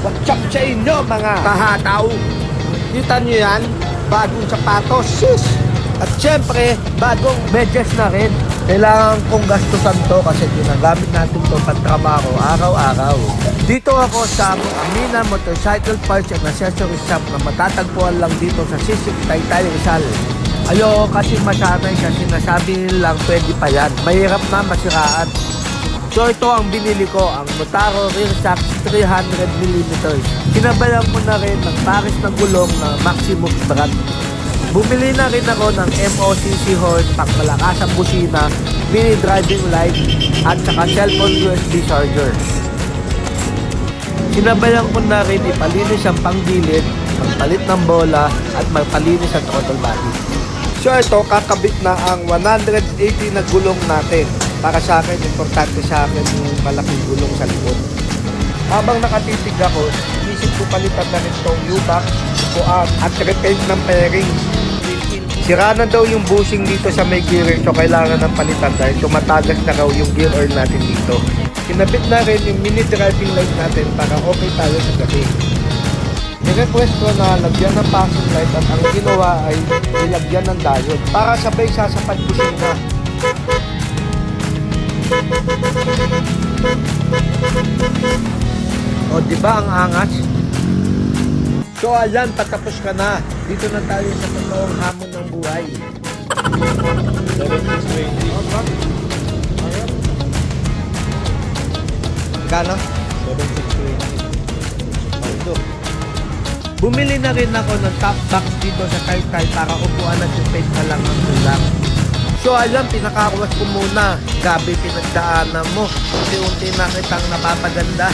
What's up sa inyo mga kahataw? Kita nyo yan? Bagong sapatos, sis! At syempre, bagong medyas na rin. Kailangan kong gastusan to kasi ginagamit natin to pagtrabaho araw-araw. Dito ako sa Amina Motorcycle Parts and Accessory Shop na matatagpuan lang dito sa Sisig Taytay Rizal. Ayo kasi masanay kasi nasabi nilang pwede pa yan. Mahirap na masiraan. So ito ang binili ko, ang Motaro Rear Shock 300mm. Sinabayan ko na rin ng pares ng gulong na Maximum Brand. Bumili na rin ako ng MOCC horn, pangmalakas ang busina, mini driving light, at saka cellphone USB charger. Sinabayan ko na rin ipalinis ang panggilid, magpalit ng bola, at magpalinis ang throttle body. So ito, kakabit na ang 180 na gulong natin. Para sa akin, importante sa akin yung malaking gulong sa likod. Habang nakatitig ako, inisip ko palitan na rin itong U-back, puan, at repaint ng fairing. Sira na daw yung bushing dito sa may gear so kailangan ng palitan dahil tumatagas na raw yung gear oil natin dito. Kinabit na rin yung mini driving light natin para okay tayo sa gabi. Nirequest ko na lagyan ng passing light at ang ginawa ay nilagyan ng diode para sabay sasapat busina. O, di ba ang angas? So, ayan, patapos ka na. Dito na tayo sa totoong hamon ng buhay. 7620. Kano? 7620. Ito. Bumili na rin ako ng top box dito sa Taytay para upuan at yung paint na lang ang kulang. So ayan, pinakakuwas ko muna. Gabi pinagdaanan mo. Unti-unti na kitang napapaganda.